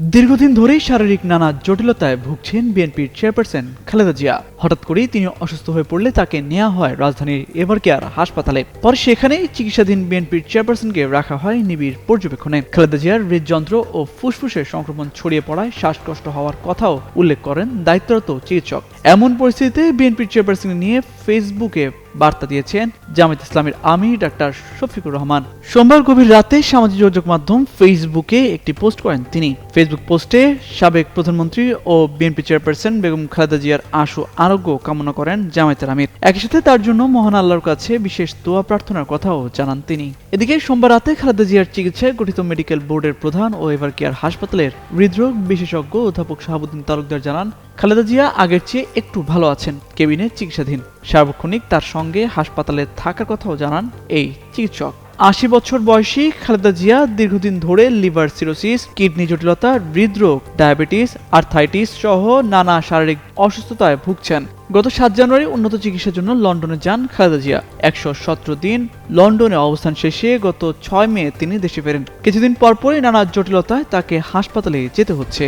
দীর্ঘদিন ধরেই শারীরিক নানা জটিলতায় ভুগছেন বিএনপির চেয়ারপারসন খালেদা জিয়া। হঠাৎ করেই তিনি অসুস্থ হয়ে পড়লে তাকে নেওয়া হয় রাজধানীর এভারকেয়ার হাসপাতালে। পরে সেখানেই চিকিৎসাধীন বিএনপির চেয়ারপারসনকে রাখা হয় নিবিড় পর্যবেক্ষণে। খালেদা জিয়ার হৃদযন্ত্র ও ফুসফুসের সংক্রমণ ছড়িয়ে পড়ায় শ্বাসকষ্ট হওয়ার কথাও উল্লেখ করেন দায়িত্বরত চিকিৎসক। এমন পরিস্থিতিতে বিএনপির চেয়ারপারসন নিয়ে ফেসবুকে বার্তা দিয়েছেন জামায়াত ইসলামের আমির ডাক্তার শফিকুর রহমান। সোমবার গভীর রাতে সামাজিক যোগাযোগ মাধ্যম ফেসবুকে একটি পোস্ট করেন তিনি। ফেসবুক পোস্টে সাবেক প্রধানমন্ত্রী ও বিএনপি চেয়ারপারসন বেগম খালেদা জিয়ার আশু, আরোগ্য কামনা করেন জামায়াতের আমির। একই সাথে তার জন্য মহান আল্লাহর কাছে বিশেষ দোয়া প্রার্থনার কথাও জানান তিনি। এদিকে সোমবার রাতে খালেদা জিয়ার চিকিৎসায় গঠিত মেডিকেল বোর্ডের প্রধান ও এভার কেয়ার হাসপাতালের হৃদরোগ বিশেষজ্ঞ অধ্যাপক শাহাবুদ্দিন তালুকদার জানান খালেদা জিয়া আগের চেয়ে একটু ভালো আছেন। কেবিনে চিকিৎসাধীন। সার্বক্ষণিক তার সঙ্গে হাসপাতালে থাকার কথাও জানান এই চিকিৎসক। আশি বছর বয়সী খালেদা জিয়া দীর্ঘদিন ধরে লিভার সিরোসিস, কিডনি জটিলতা, হৃদরোগ, ডায়াবেটিস, আর্থাইটিস সহ নানা শারীরিক অসুস্থতায় ভুগছেন। গত সাত জানুয়ারি উন্নত চিকিৎসার জন্য লন্ডনে যান খালেদা জিয়া। একশো সতেরো দিন লন্ডনে অবস্থান শেষে গত ছয় মে তিনি দেশে ফেরেন। কিছুদিন পরপরই নানা জটিলতায় তাকে হাসপাতালে যেতে হচ্ছে।